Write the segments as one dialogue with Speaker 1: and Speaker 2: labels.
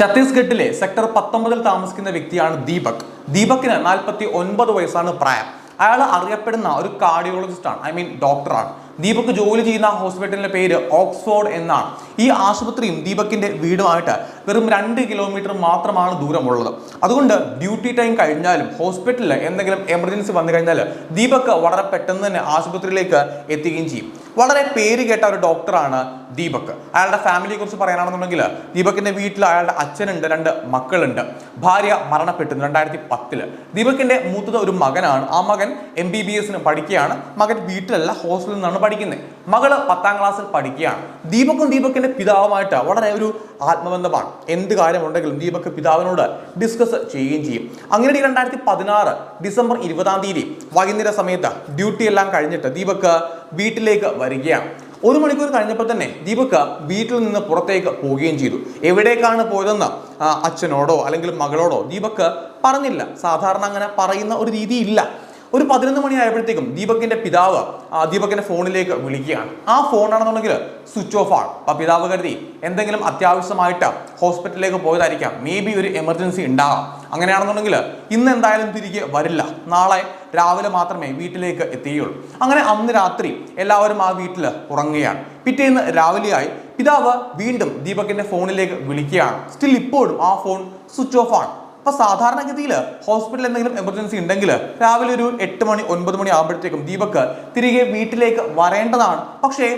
Speaker 1: ഛത്തീസ്ഗഡിലെ സെക്ടർ പത്തൊമ്പതിൽ താമസിക്കുന്ന വ്യക്തിയാണ് ദീപക്. ദീപക്കിന് നാൽപ്പത്തി ഒൻപത് വയസ്സാണ് പ്രായം. അയാൾ അറിയപ്പെടുന്ന ഒരു കാർഡിയോളജിസ്റ്റാണ് ഐ മീൻ ഡോക്ടറാണ് ദീപക് ജോലി ചെയ്യുന്ന ഹോസ്പിറ്റലിന്റെ പേര് ഓക്സ്ഫോർഡ് എന്നാണ്. ഈ ആശുപത്രിയും ദീപകിന്റെ വീടുമായിട്ട് വെറും രണ്ട് കിലോമീറ്റർ മാത്രമാണ് ദൂരമുള്ളത്. അതുകൊണ്ട് ഡ്യൂട്ടി ടൈം കഴിഞ്ഞാലും ഹോസ്പിറ്റലിൽ എന്തെങ്കിലും എമർജൻസി വന്നു കഴിഞ്ഞാൽ ദീപക് വളരെ പെട്ടെന്ന് തന്നെ ആശുപത്രിയിലേക്ക് എത്തുകയും ചെയ്യും. വളരെ പേര് കേട്ട ഒരു ഡോക്ടറാണ് ദീപക്. അയാളുടെ ഫാമിലിയെ കുറിച്ച് പറയാനാണെന്നുണ്ടെങ്കിൽ ദീപകിന്റെ വീട്ടിൽ അയാളുടെ അച്ഛനുണ്ട് രണ്ട് മക്കളുണ്ട്. ഭാര്യ മരണപ്പെട്ടു രണ്ടായിരത്തി പത്തിൽ ദീപകിന്റെ മൂത്തത് ഒരു മകനാണ്. ആ മകൻ എം ബി ബി എസിന് പഠിക്കുകയാണ്. മകൻ വീട്ടിലല്ല ഹോസ്റ്റലിൽ നിന്നാണ് പഠിക്കുന്നത് മകൾ പത്താം ക്ലാസ്സിൽ പഠിക്കുകയാണ്. ദീപക്കും ദീപക്കിന്റെ പിതാവുമായിട്ട് വളരെ ഒരു ആത്മബന്ധമാണ്. എന്ത് കാര്യമുണ്ടെങ്കിലും ദീപക് പിതാവിനോട് ഡിസ്കസ് ചെയ്യുകയും ചെയ്യും. അങ്ങനെ രണ്ടായിരത്തി പതിനാറ് ഡിസംബർ ഇരുപതാം തീയതി വൈകുന്നേര സമയത്ത് ഡ്യൂട്ടി എല്ലാം കഴിഞ്ഞിട്ട് ദീപക് വീട്ടിലേക്ക് വരികയാണ്. ഒരു മണിക്കൂർ കഴിഞ്ഞപ്പോൾ തന്നെ ദീപക് വീട്ടിൽ നിന്ന് പുറത്തേക്ക് പോവുകയും ചെയ്തു. എവിടേക്കാണ് പോയതെന്ന് അച്ഛനോടോ അല്ലെങ്കിൽ മകളോടോ ദീപക് പറഞ്ഞില്ല. സാധാരണ അങ്ങനെ പറയുന്ന ഒരു രീതിയില്ല. ഒരു പതിനൊന്ന് മണി ആയപ്പോഴത്തേക്കും ദീപകിന്റെ പിതാവ് ദീപകിന്റെ ഫോണിലേക്ക് വിളിക്കുകയാണ്. ആ ഫോണാണെന്നുണ്ടെങ്കിൽ സ്വിച്ച് ഓഫ് ആണ്. അപ്പൊ പിതാവ് കരുതി എന്തെങ്കിലും അത്യാവശ്യമായിട്ട് ഹോസ്പിറ്റലിലേക്ക് പോയതായിരിക്കാം. മേ ബി ഒരു എമർജൻസി ഉണ്ടാവാം. അങ്ങനെയാണെന്നുണ്ടെങ്കിൽ ഇന്ന് എന്തായാലും തിരികെ വരില്ല. നാളെ രാവിലെ മാത്രമേ വീട്ടിലേക്ക് എത്തുകയുള്ളൂ അങ്ങനെ അന്ന് രാത്രി എല്ലാവരും ആ വീട്ടിൽ ഉറങ്ങുകയാണ്. പിറ്റേന്ന് രാവിലെയായി പിതാവ് വീണ്ടും ദീപകിന്റെ ഫോണിലേക്ക് വിളിക്കുകയാണ്. സ്റ്റിൽ ഇപ്പോഴും ആ ഫോൺ സ്വിച്ച് ഓഫ് ആണ്. അപ്പൊ സാധാരണഗതിയിൽ ഹോസ്പിറ്റലിൽ എന്തെങ്കിലും എമർജൻസി ഉണ്ടെങ്കിൽ രാവിലെ ഒരു എട്ട് മണി ഒൻപത് മണി ആകുമ്പോഴത്തേക്കും ദീപക് തിരികെ വീട്ടിലേക്ക് വരേണ്ടതാണ്. പക്ഷേ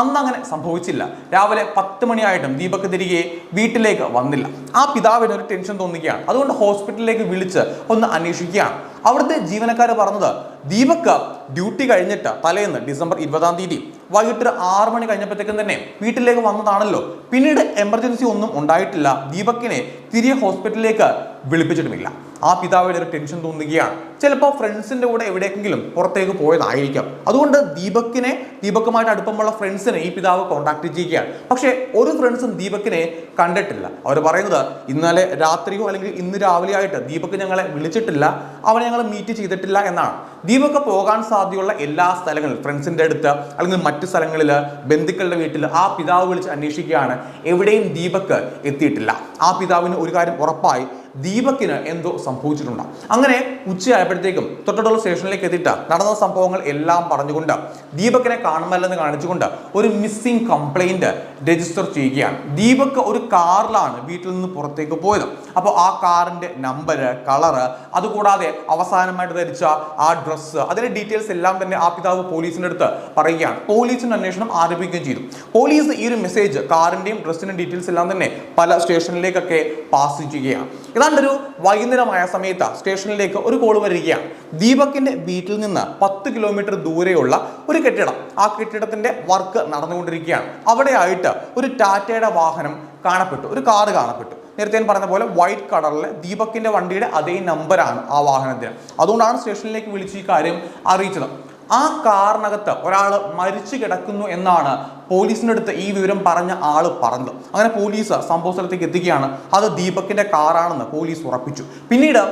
Speaker 1: അന്ന് അങ്ങനെ സംഭവിച്ചില്ല. രാവിലെ പത്ത് മണിയായിട്ടും ദീപക് തിരികെ വീട്ടിലേക്ക് വന്നില്ല. ആ പിതാവിന് ഒരു ടെൻഷൻ തോന്നുകയാണ്. അതുകൊണ്ട് ഹോസ്പിറ്റലിലേക്ക് വിളിച്ച് ഒന്ന് അന്വേഷിക്കുകയാണ്. അവിടുത്തെ ജീവനക്കാർ പറഞ്ഞത് ദീപക് ഡ്യൂട്ടി കഴിഞ്ഞിട്ട് തലേന്ന് ഡിസംബർ ഇരുപതാം തീയതി വൈകിട്ട് ആറ് മണി കഴിഞ്ഞപ്പോഴത്തേക്കും തന്നെ വീട്ടിലേക്ക് വന്നതാണല്ലോ. പിന്നീട് എമർജൻസി ഒന്നും ഉണ്ടായിട്ടില്ല. ദീപക്കിനെ തിരികെ ഹോസ്പിറ്റലിലേക്ക് വിളിപ്പിച്ചിട്ടുമില്ല. ആ പിതാവിന് ഒരു ടെൻഷൻ തോന്നുകയാണ്. ചിലപ്പോൾ ഫ്രണ്ട്സിന്റെ കൂടെ എവിടേക്കെങ്കിലും പുറത്തേക്ക് പോയതായിരിക്കാം. അതുകൊണ്ട് ദീപക്കിനെ ദീപക്കുമായിട്ട് അടുപ്പമുള്ള ഫ്രണ്ട്സിനെ ഈ പിതാവ് കോൺടാക്ട് ചെയ്യുകയാണ്. പക്ഷേ ഒരു ഫ്രണ്ട്സും ദീപക്കിനെ കണ്ടിട്ടില്ല. അവർ പറയുന്നത് ഇന്നലെ രാത്രിയോ അല്ലെങ്കിൽ ഇന്ന് രാവിലെ ആയിട്ട് ദീപക് ഞങ്ങളെ വിളിച്ചിട്ടില്ല. അവനെ ഞങ്ങൾ മീറ്റ് ചെയ്തിട്ടില്ല എന്നാണ്. ദീപക്ക് പോകാൻ സാധ്യതയുള്ള എല്ലാ സ്ഥലങ്ങളിൽ ഫ്രണ്ട്സിന്റെ അടുത്ത് അല്ലെങ്കിൽ മറ്റു സ്ഥലങ്ങളിൽ ബന്ധുക്കളുടെ വീട്ടിൽ ആ പിതാവ് വിളിച്ച് അന്വേഷിക്കുകയാണ്. എവിടെയും ദീപക്ക് എത്തിയിട്ടില്ല. ആ പിതാവിന് ഒരു കാര്യം ഉറപ്പായി. ദീപക്കിന് എന്തോ സംഭവിച്ചിട്ടുണ്ട്. അങ്ങനെ ഉച്ചയായപ്പോഴത്തേക്കും തൊട്ടടുള്ള സ്റ്റേഷനിലേക്ക് എത്തിയിട്ട് നടന്ന സംഭവങ്ങൾ എല്ലാം പറഞ്ഞുകൊണ്ട് ദീപക്കിനെ കാണുമല്ലെന്ന് കാണിച്ചുകൊണ്ട് ഒരു മിസ്സിംഗ് കംപ്ലൈന്റ് രജിസ്റ്റർ ചെയ്യുകയാണ്. ദീപക് ഒരു കാറിലാണ് വീട്ടിൽ നിന്ന് പുറത്തേക്ക് പോയത്. അപ്പോൾ ആ കാറിന്റെ നമ്പർ കളറ് അതുകൂടാതെ അവസാനമായിട്ട് ധരിച്ച ആ ഡ്രസ്സ് അതിന്റെ ഡീറ്റെയിൽസ് എല്ലാം തന്നെ ആ പിതാവ് പോലീസിന്റെ അടുത്ത് പറയുകയാണ്. പോലീസിന്റെ അന്വേഷണം ആരംഭിക്കുകയും ചെയ്തു. പോലീസ് ഈ ഒരു മെസ്സേജ് കാറിന്റെയും ഡ്രസ്സിന്റെയും ഡീറ്റെയിൽസ് എല്ലാം തന്നെ പല സ്റ്റേഷനിലേക്കൊക്കെ പാസ് ചെയ്യുകയാണ്. ഏതാണ്ടൊരു വൈകുന്നേരമായ സമയത്ത് സ്റ്റേഷനിലേക്ക് ഒരു കോൾ വരികയാണ്. ദീപക്കിന്റെ വീട്ടിൽ നിന്ന് പത്ത് കിലോമീറ്റർ ദൂരെയുള്ള ഒരു കെട്ടിടം. ആ കെട്ടിടത്തിന്റെ വർക്ക് നടന്നുകൊണ്ടിരിക്കുകയാണ്. അവിടെയായിട്ട് ഒരു ടാറ്റയുടെ വാഹനം കാണപ്പെട്ടു. ഒരു കാർ കാണപ്പെട്ടു. നേരത്തെ ഞാൻ പറഞ്ഞ പോലെ വൈറ്റ് കളറിലെ ദീപക്കിന്റെ വണ്ടിയുടെ അതേ നമ്പറാണ് ആ വാഹനത്തിന്. അതുകൊണ്ടാണ് സ്റ്റേഷനിലേക്ക് വിളിച്ച് ഈ കാര്യം അറിയിച്ചത്. ആ കാറിനകത്ത് ഒരാൾ മരിച്ചു കിടക്കുന്നു എന്നാണ് പോലീസിന്റെ അടുത്ത് ഈ വിവരം പറഞ്ഞ ആൾ പറഞ്ഞത്. അങ്ങനെ പോലീസ് സംഭവ സ്ഥലത്തേക്ക് എത്തിക്കുകയാണ് അത് ദീപക്കിന്റെ കാറാണെന്ന് പോലീസ് ഉറപ്പിച്ചു. പിന്നീട്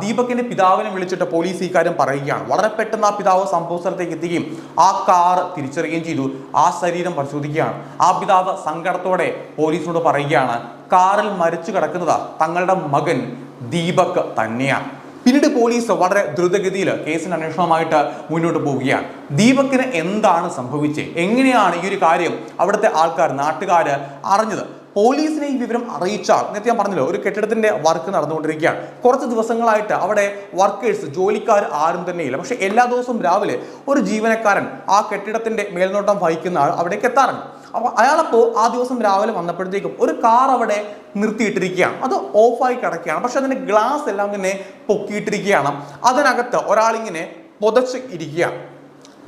Speaker 1: ദീപക്കിന്റെ പിതാവിനെ വിളിച്ചിട്ട് പോലീസ് ഈ കാര്യം പറയുകയാണ്. വളരെ പെട്ടെന്ന് ആ പിതാവ് സംഭവ സ്ഥലത്തേക്ക് എത്തുകയും ആ കാർ തിരിച്ചറിയുകയും ചെയ്തു. ആ ശരീരം പരിശോധിക്കുകയാണ്. ആ പിതാവ് സങ്കടത്തോടെ പോലീസിനോട് പറയുകയാണ് കാറിൽ മരിച്ചു കിടക്കുന്നത് തങ്ങളുടെ മകൻ ദീപക് തന്നെയാണ് പിന്നീട് പോലീസ് വളരെ ദ്രുതഗതിയിൽ കേസിന് അന്വേഷണമായിട്ട് മുന്നോട്ട് പോവുകയാണ്. ദീപക്കിന് എന്താണ് സംഭവിച്ചത് എങ്ങനെയാണ് ഈ ഒരു കാര്യം അവിടുത്തെ ആൾക്കാർ നാട്ടുകാർ അറിഞ്ഞത്? പോലീസിനെ ഈ വിവരം അറിയിച്ചാൽ നേരത്തെ ഞാൻ പറഞ്ഞല്ലോ ഒരു കെട്ടിടത്തിന്റെ വർക്ക് നടന്നുകൊണ്ടിരിക്കുകയാണ്. കുറച്ച് ദിവസങ്ങളായിട്ട് അവിടെ വർക്കേഴ്സ് ജോലിക്കാർ ആരും തന്നെയില്ല പക്ഷെ എല്ലാ ദിവസവും രാവിലെ ഒരു ജീവനക്കാരൻ ആ കെട്ടിടത്തിന്റെ മേൽനോട്ടം വഹിക്കുന്ന ആൾ അവിടേക്ക് എത്താറുണ്ട്. അപ്പോൾ അയാളപ്പോൾ ആ ദിവസം രാവിലെ വന്നപ്പോഴത്തേക്കും ഒരു കാർ അവിടെ നിർത്തിയിട്ടിരിക്കുകയാണ്. അത് ഓഫായി കിടക്കുകയാണ്. പക്ഷെ അതിന്റെ ഗ്ലാസ് എല്ലാം തന്നെ പൊക്കിയിട്ടിരിക്കുകയാണ്. അതിനകത്ത് ഒരാളിങ്ങനെ പുതച്ച് ഇരിക്കുകയാണ്.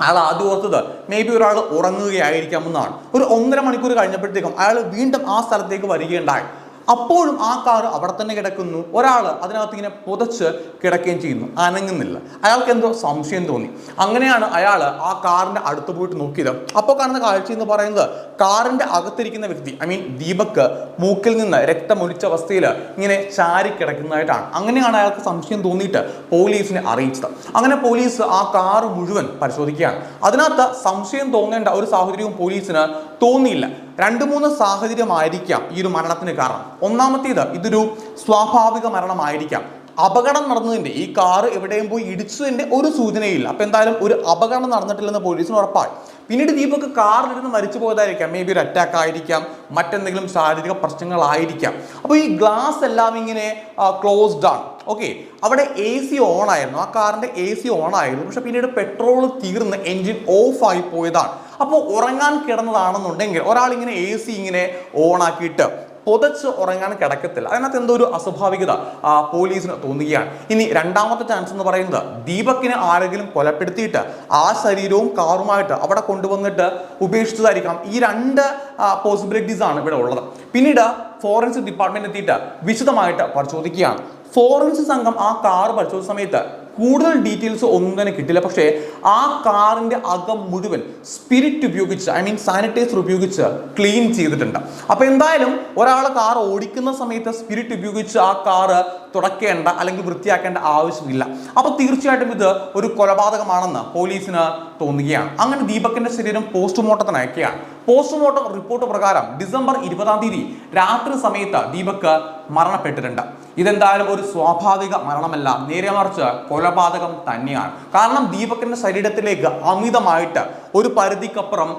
Speaker 1: അയാൾ ആദ്യം ഓർത്തത് മേ ബി ഒരാൾ ഉറങ്ങുകയായിരിക്കാമെന്നാണ് ഒരു ഒന്നര മണിക്കൂർ കഴിഞ്ഞപ്പോഴത്തേക്കും അയാൾ വീണ്ടും ആ സ്ഥലത്തേക്ക് വരികയുണ്ടായി. അപ്പോഴും ആ കാർ അവിടെ തന്നെ കിടക്കുന്നു. ഒരാൾ അതിനകത്ത് ഇങ്ങനെ പുതച്ച് കിടക്കുകയും ചെയ്യുന്നു. അനങ്ങുന്നില്ല. അയാൾക്ക് എന്തോ സംശയം തോന്നി. അങ്ങനെയാണ് അയാൾ ആ കാറിന്റെ അടുത്ത് പോയിട്ട് നോക്കിയത്. അപ്പോൾ കാണുന്ന കാഴ്ച എന്ന് പറയുന്നത് കാറിന്റെ അകത്തിരിക്കുന്ന വ്യക്തി ഐ മീൻ ദീപക്ക് മൂക്കിൽ നിന്ന് രക്തമൊലിച്ച അവസ്ഥയിൽ ഇങ്ങനെ ചാരി കിടക്കുന്നതായിട്ടാണ്. അങ്ങനെയാണ് അയാൾക്ക് സംശയം തോന്നിയിട്ട് പോലീസിനെ അറിയിച്ചത്. അങ്ങനെ പോലീസ് ആ കാർ മുഴുവൻ പരിശോധിക്കുകയാണ്. അതിനകത്ത് സംശയം തോന്നേണ്ട ഒരു സാഹചര്യവും പോലീസിന് തോന്നിയില്ല. രണ്ട് മൂന്ന് സാഹചര്യമായിരിക്കാം ഈ ഒരു മരണത്തിന് കാരണം. ഒന്നാമത്തേത് ഇതൊരു സ്വാഭാവിക മരണമായിരിക്കാം. അപകടം നടന്നതിന്റെ ഈ കാറ് എവിടെയും പോയി ഇടിച്ചതിന്റെ ഒരു സൂചനയില്ല. അപ്പോൾ എന്തായാലും ഒരു അപകടം നടന്നിട്ടില്ലെന്ന് പോലീസിന് ഉറപ്പായി. പിന്നീട് ദീപക് കാറിലിരുന്ന് മരിച്ചു പോയതായിരിക്കാം. മേ ബി ഒരു അറ്റാക്ക് ആയിരിക്കാം മറ്റെന്തെങ്കിലും ശാരീരിക പ്രശ്നങ്ങളായിരിക്കാം. അപ്പോൾ ഈ ഗ്ലാസ് എല്ലാം ഇങ്ങനെ ക്ലോസ്ഡ് ആണ്. ഓക്കെ അവിടെ എ സി ഓൺ ആയിരുന്നു. ആ കാറിന്റെ എ സി ഓൺ ആയിരുന്നു. പക്ഷെ പിന്നീട് പെട്രോൾ തീർന്ന് എൻജിൻ ഓഫ് ആയി പോയതാണ്. അപ്പോൾ ഉറങ്ങാൻ കിടന്നതാണെന്നുണ്ടെങ്കിൽ ഒരാൾ ഇങ്ങനെ എ സി ഇങ്ങനെ ഓൺ ആക്കിയിട്ട് പുതച്ച് ഉറങ്ങാൻ കിടക്കത്തില്ല. അതിനകത്ത് എന്തോ ഒരു അസ്വാഭാവികത പോലീസിന് തോന്നുകയാണ്. ഇനി രണ്ടാമത്തെ ചാൻസ് എന്ന് പറയുന്നത് ദീപക്കിനെ ആരെങ്കിലും കൊലപ്പെടുത്തിയിട്ട് ആ ശരീരവും കാറുമായിട്ട് അവിടെ കൊണ്ടുവന്നിട്ട് ഉപേക്ഷിച്ചതായിരിക്കാം. ഈ രണ്ട് പോസിബിലിറ്റീസ് ആണ് ഇവിടെ ഉള്ളത്. പിന്നീട് ഫോറൻസിക് ഡിപ്പാർട്ട്മെന്റ് എത്തിയിട്ട് വിശദമായിട്ട് പരിശോധിക്കുകയാണ്. ഫോറൻസിക് സംഘം ആ കാർ പരിശോധിച്ച സമയത്ത് കൂടുതൽ ഡീറ്റെയിൽസ് ഒന്നും തന്നെ കിട്ടില്ല. പക്ഷേ ആ കാറിന്റെ അകം മുഴുവൻ സ്പിരിറ്റ് ഉപയോഗിച്ച് ഐ മീൻ സാനിറ്റൈസർ ഉപയോഗിച്ച് ക്ലീൻ ചെയ്തിട്ടുണ്ട്. അപ്പോൾ എന്തായാലും ഒരാൾ കാർ ഓടിക്കുന്ന സമയത്ത് സ്പിരിറ്റ് ഉപയോഗിച്ച് ആ കാറ് തുടക്കേണ്ട അല്ലെങ്കിൽ വൃത്തിയാക്കേണ്ട ആവശ്യമില്ല. അപ്പോൾ തീർച്ചയായിട്ടും ഇത് ഒരു കൊലപാതകമാണെന്ന് പോലീസിന് തോന്നുകയാണ്. അങ്ങനെ ദീപകിന്റെ ശരീരം പോസ്റ്റ്മോർട്ടത്തിന് അയക്കുകയാണ് പോസ്റ്റ്മോർട്ടം റിപ്പോർട്ട് പ്രകാരം ഡിസംബർ ഇരുപതാം തീയതി രാത്രി സമയത്ത് ദീപക് മരണപ്പെട്ടിട്ടുണ്ട്. ഇതെന്തായാലും ഒരു സ്വാഭാവിക മരണമല്ല. നേരെ മറിച്ച് കൊലപാതകം തന്നെയാണ്. കാരണം ദീപകിന്റെ ശരീരത്തിലേക്ക് അമിതമായിട്ട് ഒരു പരിധിക്കപ്പുറം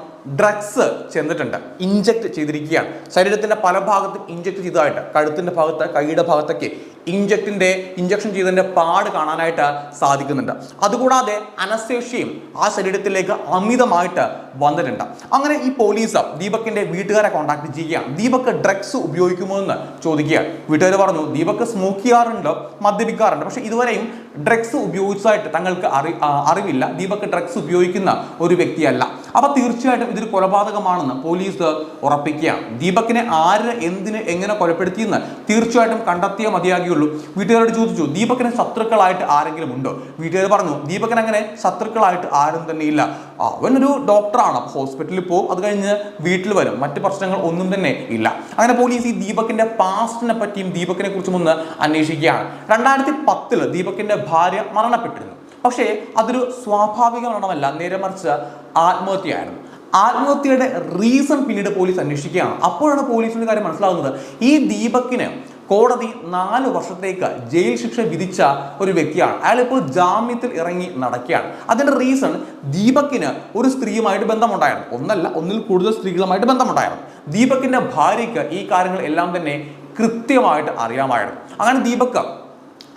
Speaker 1: ഡ്രഗ്സ് ചെന്നിട്ടുണ്ട്. ഇഞ്ചക്ട് ചെയ്തിരിക്കുകയാണ്. ശരീരത്തിന്റെ പല ഭാഗത്തും ഇഞ്ചക്ട് ചെയ്തതായിട്ട് കഴുത്തിന്റെ ഭാഗത്ത് കൈയുടെ ഭാഗത്തൊക്കെ ഇഞ്ചക്റ്റിന്റെ ഇഞ്ചക്ഷൻ ചെയ്തതിന്റെ പാട് കാണാനായിട്ട് സാധിക്കുന്നുണ്ട്. അതുകൂടാതെ അനസ്തേഷ്യയും ആ ശരീരത്തിലേക്ക് അമിതമായിട്ട് വന്നിട്ടുണ്ട്. അങ്ങനെ ഈ പോലീസ് ദീപക്കിന്റെ വീട്ടുകാരെ കോൺടാക്ട് ചെയ്യുകയാണ്. ദീപക് ഡ്രഗ്സ് ഉപയോഗിക്കുമോ എന്ന് ചോദിക്കുകയാണ്. വീട്ടുകാർ പറഞ്ഞു ദീപക് സ്മോക്ക് ചെയ്യാറുണ്ട് മദ്യപിക്കാറുണ്ട്. പക്ഷെ ഇതുവരെയും ഡ്രഗ്സ് ഉപയോഗിച്ചതായിട്ട് തങ്ങൾക്ക് അറി അറിവില്ല. ദീപക് ഡ്രഗ്സ് ഉപയോഗിക്കുന്ന ഒരു വ്യക്തിയല്ല. അപ്പൊ തീർച്ചയായിട്ടും ഇതൊരു കൊലപാതകമാണെന്ന് പോലീസ് ഉറപ്പിക്കുകയാണ്. ദീപക്കിനെ ആര് എന്തിന് എങ്ങനെ കൊലപ്പെടുത്തിയെന്ന് തീർച്ചയായിട്ടും കണ്ടെത്തിയേ മതിയാകുകയുള്ളൂ വീട്ടുകാരോട് ചോദിച്ചു ദീപക്കിന് ശത്രുക്കളായിട്ട് ആരെങ്കിലും ഉണ്ടോ? വീട്ടുകാർ പറഞ്ഞു ദീപകൻ അങ്ങനെ ശത്രുക്കളായിട്ട് ആരും തന്നെ ഇല്ല. അവനൊരു ഡോക്ടറാണ് അപ്പൊ ഹോസ്പിറ്റലിൽ പോകും അത് കഴിഞ്ഞ് വീട്ടിൽ വരും. മറ്റ് പ്രശ്നങ്ങൾ ഒന്നും തന്നെ ഇല്ല. അങ്ങനെ പോലീസ് ഈ ദീപകിന്റെ പാസ്റ്റിനെ പറ്റിയും ദീപകിനെ കുറിച്ചും ഒന്ന് അന്വേഷിക്കുകയാണ്. രണ്ടായിരത്തി പത്തിൽ ദീപകിന്റെ ഭാര്യ മരണപ്പെട്ടിരുന്നു. പക്ഷേ അതൊരു സ്വാഭാവിക മരണമല്ല. നേരെ മറിച്ച് ആത്മഹത്യയായിരുന്നു. ആത്മഹത്യയുടെ റീസൺ പിന്നീട് പോലീസ് അന്വേഷിക്കുകയാണ്. അപ്പോഴാണ് പോലീസിന്റെ കാര്യം മനസ്സിലാകുന്നത്. ഈ ദീപക്കിന് കോടതി നാല് വർഷത്തേക്ക് ജയിൽ ശിക്ഷ വിധിച്ച ഒരു വ്യക്തിയാണ്. അയാളിപ്പോൾ ജാമ്യത്തിൽ ഇറങ്ങി നടക്കുകയാണ്. അതിന്റെ റീസൺ ദീപക്കിന് ഒരു സ്ത്രീയുമായിട്ട് ബന്ധമുണ്ടായിരുന്നു. ഒന്നല്ല ഒന്നിൽ കൂടുതൽ സ്ത്രീകളുമായിട്ട് ബന്ധമുണ്ടായിരുന്നു. ദീപക്കിന്റെ ഭാര്യയ്ക്ക് ഈ കാര്യങ്ങൾ എല്ലാം തന്നെ കൃത്യമായിട്ട് അറിയാമായിരുന്നു. അങ്ങനെ ദീപക്ക്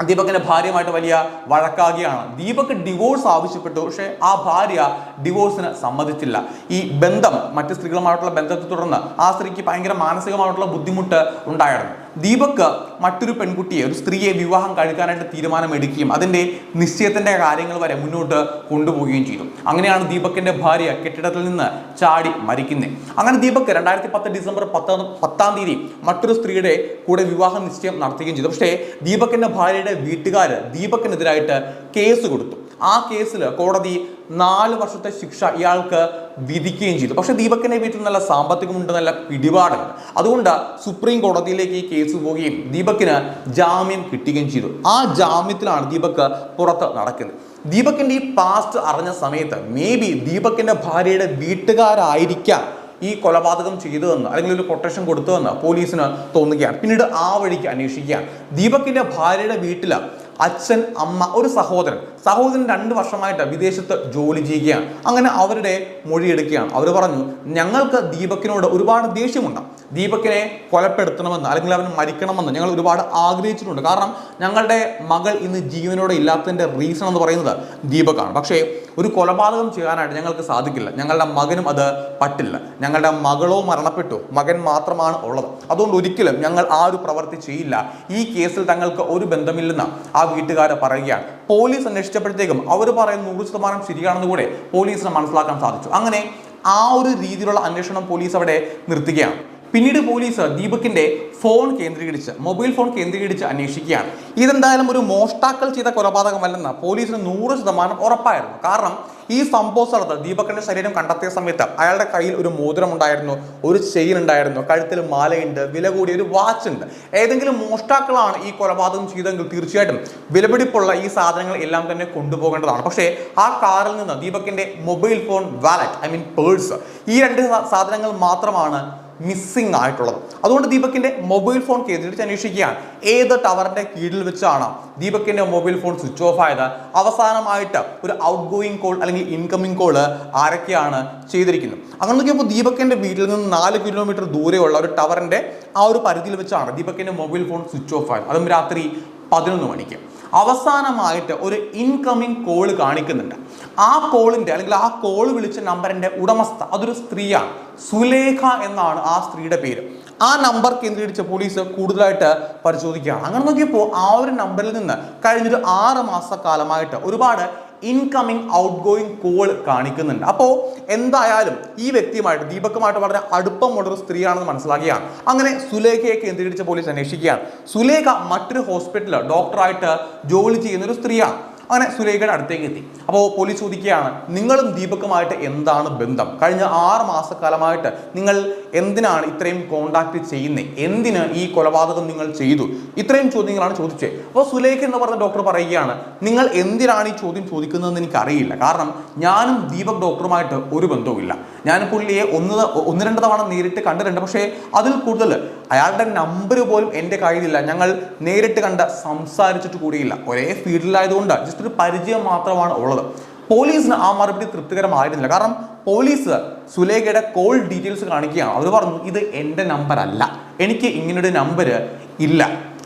Speaker 1: ദീപകിന്റെ ഭാര്യയുമായിട്ട് വലിയ വഴക്കാകുകയാണ് ദീപക് ഡിവോഴ്സ് ആവശ്യപ്പെട്ടു പക്ഷേ ആ ഭാര്യ ഡിവോഴ്സിന് സമ്മതിച്ചില്ല. ഈ ബന്ധം മറ്റ് സ്ത്രീകളുമായിട്ടുള്ള ബന്ധത്തെ തുടർന്ന് ആ സ്ത്രീക്ക് ഭയങ്കര മാനസികമായിട്ടുള്ള ബുദ്ധിമുട്ട് ഉണ്ടായിരുന്നു. ദീപക് മറ്റൊരു പെൺകുട്ടിയെ ഒരു സ്ത്രീയെ വിവാഹം കഴിക്കാനായിട്ട് തീരുമാനമെടുക്കുകയും അതിന്റെ നിശ്ചയത്തിന്റെ കാര്യങ്ങൾ വരെ മുന്നോട്ട് കൊണ്ടുപോവുകയും ചെയ്തു. അങ്ങനെയാണ് ദീപക്കിന്റെ ഭാര്യ കെട്ടിടത്തിൽ നിന്ന് ചാടി മരിക്കുന്നത് അങ്ങനെ ദീപക്ക് രണ്ടായിരത്തി പത്ത് ഡിസംബർ പത്താം പത്താം തീയതി മറ്റൊരു സ്ത്രീയുടെ കൂടെ വിവാഹ നിശ്ചയം നടത്തുകയും ചെയ്തു. പക്ഷേ ദീപക്കിന്റെ ഭാര്യയുടെ വീട്ടുകാർ ദീപക്കിനെതിരായിട്ട് കേസ് കൊടുത്തു. ആ കേസിൽ കോടതി നാല് വർഷത്തെ ശിക്ഷ ഇയാൾക്ക് വിധിക്കുകയും ചെയ്തു. പക്ഷെ ദീപക്കിന്റെ വീട്ടിൽ നല്ല സാമ്പത്തികമുണ്ട് നല്ല പിടിപാടുണ്ട്. അതുകൊണ്ട് സുപ്രീം കോടതിയിലേക്ക് ഈ കേസ് പോവുകയും ദീപക്കിന് ജാമ്യം കിട്ടുകയും ചെയ്തു. ആ ജാമ്യത്തിലാണ് ദീപക് പുറത്ത് നടക്കുന്നത്. ദീപക്കിന്റെ ഈ പാസ്റ്റ് അറിഞ്ഞ സമയത്ത് മേ ബി ദീപക്കിന്റെ ഭാര്യയുടെ വീട്ടുകാരായിരിക്കാം ഈ കൊലപാതകം ചെയ്തതെന്ന് അല്ലെങ്കിൽ ഒരു കൊട്ടേഷൻ കൊടുത്തതെന്ന് പോലീസിന് തോന്നുകയാണ്. പിന്നീട് ആ വഴിക്ക് അന്വേഷിക്കുകയാണ്. ദീപക്കിന്റെ ഭാര്യയുടെ വീട്ടിൽ അച്ഛൻ അമ്മ ഒരു സഹോദരൻ. സഹോദരൻ രണ്ട് വർഷമായിട്ട് വിദേശത്ത് ജോലി ചെയ്യുകയാണ്. അങ്ങനെ അവരുടെ മൊഴിയെടുക്കുകയാണ്. അവർ പറഞ്ഞു ഞങ്ങൾക്ക് ദീപക്കിനോട് ഒരുപാട് ദേഷ്യമുണ്ട്. ദീപക്കിനെ കൊലപ്പെടുത്തണമെന്ന് അല്ലെങ്കിൽ അവൻ മരിക്കണമെന്ന് ഞങ്ങൾ ഒരുപാട് ആഗ്രഹിച്ചിട്ടുണ്ട്. കാരണം ഞങ്ങളുടെ മകൾ ഇന്ന് ജീവനോടെ ഇല്ലാത്തതിന്റെ റീസൺ എന്ന് പറയുന്നത് ദീപക്കാണ്. പക്ഷേ ഒരു കൊലപാതകം ചെയ്യാനായിട്ട് ഞങ്ങൾക്ക് സാധിക്കില്ല. ഞങ്ങളുടെ മകനും അത് പറ്റില്ല. ഞങ്ങളുടെ മകളോ മരണപ്പെട്ടു. മകൻ മാത്രമാണ് ഉള്ളത്. അതുകൊണ്ട് ഒരിക്കലും ഞങ്ങൾ ആ ഒരു പ്രവൃത്തി ചെയ്യില്ല. ഈ കേസിൽ തങ്ങൾക്ക് ഒരു ബന്ധമില്ലെന്ന് ആ വീട്ടുകാരെ പറയുകയാണ്. പോലീസ് അന്വേഷിച്ചപ്പോഴത്തേക്കും അവർ പറയുന്ന നൂറ് ശതമാനം ശരിയാണെന്ന് കൂടെ പോലീസിന് മനസ്സിലാക്കാൻ സാധിച്ചു. അങ്ങനെ ആ ഒരു രീതിയിലുള്ള അന്വേഷണം പോലീസ് അവിടെ നിർത്തുകയാണ്. പിന്നീട് പോലീസ് ദീപകിന്റെ ഫോൺ കേന്ദ്രീകരിച്ച് മൊബൈൽ ഫോൺ കേന്ദ്രീകരിച്ച് അന്വേഷിക്കുകയാണ്. ഇതെന്തായാലും ഒരു മോഷ്ടാക്കൾ ചെയ്ത കൊലപാതകമല്ലെന്ന് പോലീസിന് നൂറ് ശതമാനം ഉറപ്പായിരുന്നു. കാരണം ഈ സംഭവ സ്ഥലത്ത് ദീപകിന്റെ ശരീരം കണ്ടെത്തിയ സമയത്ത് അയാളുടെ കയ്യിൽ ഒരു മോതിരം ഉണ്ടായിരുന്നു ഒരു ചെയിൻ ഉണ്ടായിരുന്നു കഴുത്തിൽ മാലയുണ്ട് വില കൂടിയ ഒരു വാച്ച് ഉണ്ട്. ഏതെങ്കിലും മോഷ്ടാക്കളാണ് ഈ കൊലപാതകം ചെയ്തെങ്കിൽ തീർച്ചയായിട്ടും വിലപിടിപ്പുള്ള ഈ സാധനങ്ങൾ എല്ലാം തന്നെ കൊണ്ടുപോകേണ്ടതാണ്. പക്ഷേ ആ കാറിൽ നിന്ന് ദീപകിന്റെ mobile phone wallet I mean purse ഈ രണ്ട് സാധനങ്ങൾ മാത്രമാണ് മിസ്സിംഗ് ആയിട്ടുള്ളത്. അതുകൊണ്ട് ദീപക്കിന്റെ മൊബൈൽ ഫോൺ കേന്ദ്രീകരിച്ച് അന്വേഷിക്കുകയാണ്. ഏത് ടവറിന്റെ കീഴിൽ വെച്ചാണ് ദീപക്കിന്റെ മൊബൈൽ ഫോൺ സ്വിച്ച് ഓഫ് ആയത്? അവസാനമായിട്ട് ഒരു ഔട്ട് ഗോയിങ് കോൾ അല്ലെങ്കിൽ ഇൻകമിംഗ് കോൾ ആരൊക്കെയാണ് ചെയ്തിരിക്കുന്നത്? അങ്ങനെ നോക്കിയപ്പോൾ ദീപക്കിന്റെ വീട്ടിൽ നിന്ന് നാല് കിലോമീറ്റർ ദൂരെയുള്ള ഒരു ടവറിന്റെ ആ ഒരു പരിധിയിൽ വെച്ചാണ് ദീപക്കിന്റെ മൊബൈൽ ഫോൺ സ്വിച്ച് ഓഫ് ആയത്. അതും രാത്രി പതിനൊന്ന് മണിക്ക്. അവസാനമായിട്ട് ഒരു ഇൻകമിംഗ് കോൾ കാണിക്കുന്നുണ്ട്. ആ കോളിന്റെ അല്ലെങ്കിൽ ആ കോൾ വിളിച്ച നമ്പറിന്റെ ഉടമസ്ഥ അതൊരു സ്ത്രീയാണ്. സുലേഖ എന്നാണ് ആ സ്ത്രീയുടെ പേര്. ആ നമ്പർ കേന്ദ്രീകരിച്ച് പോലീസ് കൂടുതലായിട്ട് പരിശോധിക്കുകയാണ്. അങ്ങനെ നോക്കിയപ്പോൾ ആ ഒരു നമ്പറിൽ നിന്ന് കഴിഞ്ഞൊരു ആറ് മാസക്കാലമായിട്ട് ഒരുപാട് ഇൻകമിങ് ഔട്ട് ഗോയിങ് കോൾ കാണിക്കുന്നുണ്ട്. അപ്പോൾ എന്തായാലും ഈ വ്യക്തിയുമായിട്ട് ദീപക്കുമായിട്ട് വളരെ അടുപ്പമുള്ളൊരു സ്ത്രീയാണെന്ന് മനസ്സിലാക്കിയാണ്. അങ്ങനെ സുലേഖയെ കേന്ദ്രീകരിച്ച് പോലീസ് അന്വേഷിക്കുകയാണ്. സുലേഖ മറ്റൊരു ഹോസ്പിറ്റലിൽ ഡോക്ടറായിട്ട് ജോലി ചെയ്യുന്ന ഒരു സ്ത്രീയാണ്. അങ്ങനെ സുലേഖയുടെ അടുത്തേക്ക് എത്തി അപ്പോൾ പോലീസ് ചോദിക്കുകയാണ് നിങ്ങളും ദീപക്കുമായിട്ട് എന്താണ് ബന്ധം? കഴിഞ്ഞ ആറ് മാസക്കാലമായിട്ട് നിങ്ങൾ എന്തിനാണ് ഇത്രയും കോണ്ടാക്ട് ചെയ്യുന്നത് എന്തിന് ഈ കൊലപാതകം നിങ്ങൾ ചെയ്തു? ഇത്രയും ചോദ്യങ്ങളാണ് ചോദിച്ചത് അപ്പോൾ സുലേഖ എന്ന് പറഞ്ഞ ഡോക്ടർ പറയുകയാണ് നിങ്ങൾ എന്തിനാണ് ഈ ചോദ്യം ചോദിക്കുന്നതെന്ന് എനിക്കറിയില്ല. കാരണം ഞാനും ദീപക് ഡോക്ടറുമായിട്ട് ഒരു ബന്ധവുമില്ല. ഞാൻ പുള്ളിയെ ഒന്ന് ഒന്ന് രണ്ട് തവണ നേരിട്ട് കണ്ടിട്ടുണ്ട്. പക്ഷേ അതിൽ കൂടുതൽ അയാളുടെ നമ്പർ പോലും എന്റെ കയ്യിലില്ല. ഞങ്ങൾ നേരിട്ട് കണ്ട സംസാരിച്ചിട്ട് കൂടിയില്ല. ഒരേ ഫീൽഡിലായതുകൊണ്ട് ജസ്റ്റ് ഒരു പരിചയം മാത്രമാണ് ഉള്ളത്. പോലീസിന് ആ മറുപടി തൃപ്തികരമായിരുന്നില്ല. കാരണം പോലീസ് സുലേഖയുടെ കോൾ ഡീറ്റെയിൽസ് കാണിക്കുകയാണ്. അവർ പറഞ്ഞു ഇത് എന്റെ നമ്പർ അല്ല. എനിക്ക് ഇങ്ങനൊരു നമ്പർ ഇല്ല.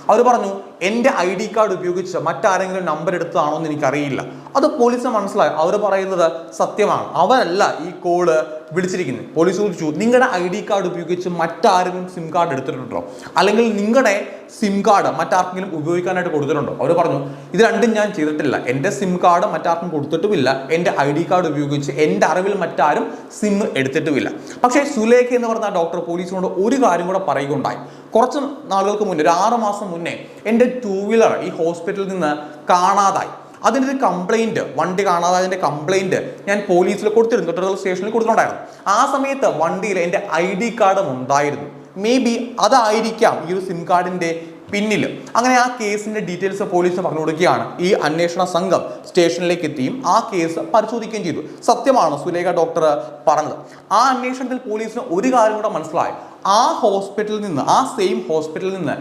Speaker 1: അവർ പറഞ്ഞു എന്റെ ഐ ഡി കാർഡ് ഉപയോഗിച്ച് മറ്റാരെങ്കിലും നമ്പർ എടുത്തതാണോ എന്ന് എനിക്കറിയില്ല. അത് പോലീസിന് മനസ്സിലായി. അവർ പറയുന്നത് സത്യമാണ്. അവരല്ല ഈ കോൾ വിളിച്ചിരിക്കുന്നത്. പോലീസ് ചോദിച്ചു നിങ്ങളുടെ ഐ ഡി കാർഡ് ഉപയോഗിച്ച് മറ്റാരെങ്കിലും സിം കാർഡ് എടുത്തിട്ടുണ്ടോ? അല്ലെങ്കിൽ നിങ്ങളുടെ സിം കാർഡ് മറ്റാർക്കെങ്കിലും ഉപയോഗിക്കാനായിട്ട് കൊടുത്തിട്ടുണ്ടോ? അവർ പറഞ്ഞു ഇത് രണ്ടും ഞാൻ ചെയ്തിട്ടില്ല. എന്റെ സിം കാർഡ് മറ്റാർക്കും കൊടുത്തിട്ടുമില്ല. എന്റെ ഐ ഡി കാർഡ് ഉപയോഗിച്ച് എന്റെ അറിവിൽ മറ്റാരും സിം എടുത്തിട്ടുമില്ല. പക്ഷേ സുലേഖ എന്ന് പറഞ്ഞ ഡോക്ടർ പോലീസിനോട് ഒരു കാര്യം കൂടെ പറയുകയുണ്ടായി. കുറച്ച് നാളുകൾക്ക് മുന്നേ ഒരു ആറ് മാസം മുന്നേ എന്റെ ടൂ വീലർ ഈ ഹോസ്പിറ്റലിൽ നിന്ന് കാണാതായി. അതിന്റെ ഒരു കംപ്ലൈന്റ് വണ്ടി കാണാതായതിന്റെ കംപ്ലൈന്റ് ഞാൻ പോലീസിൽ കൊടുത്തിരുന്നു. തൊട്ടുള്ള സ്റ്റേഷനിൽ കൊടുത്തിട്ടുണ്ടായിരുന്നു. ആ സമയത്ത് വണ്ടിയിൽ എന്റെ ഐ ഡി കാർഡും ഉണ്ടായിരുന്നു. മേ ബി അതായിരിക്കാം ഈ ഒരു സിം കാർഡിന്റെ പിന്നിൽ അങ്ങനെ ആ കേസിന്റെ ഡീറ്റെയിൽസ് പോലീസിന് പറഞ്ഞു കൊടുക്കുകയാണ്. ഈ അന്വേഷണ സംഘം സ്റ്റേഷനിലേക്ക് എത്തിയും ആ കേസ് പരിശോധിക്കുകയും ചെയ്തു. സത്യമാണ് സുലേഖ ഡോക്ടർ പറഞ്ഞത്? ആ അന്വേഷണത്തിൽ പോലീസിന് ഒരു കാര്യം കൂടെ മനസ്സിലായി. ആ ഹോസ്പിറ്റലിൽ നിന്ന് ആ സെയിം ഹോസ്പിറ്റലിൽ നിന്ന്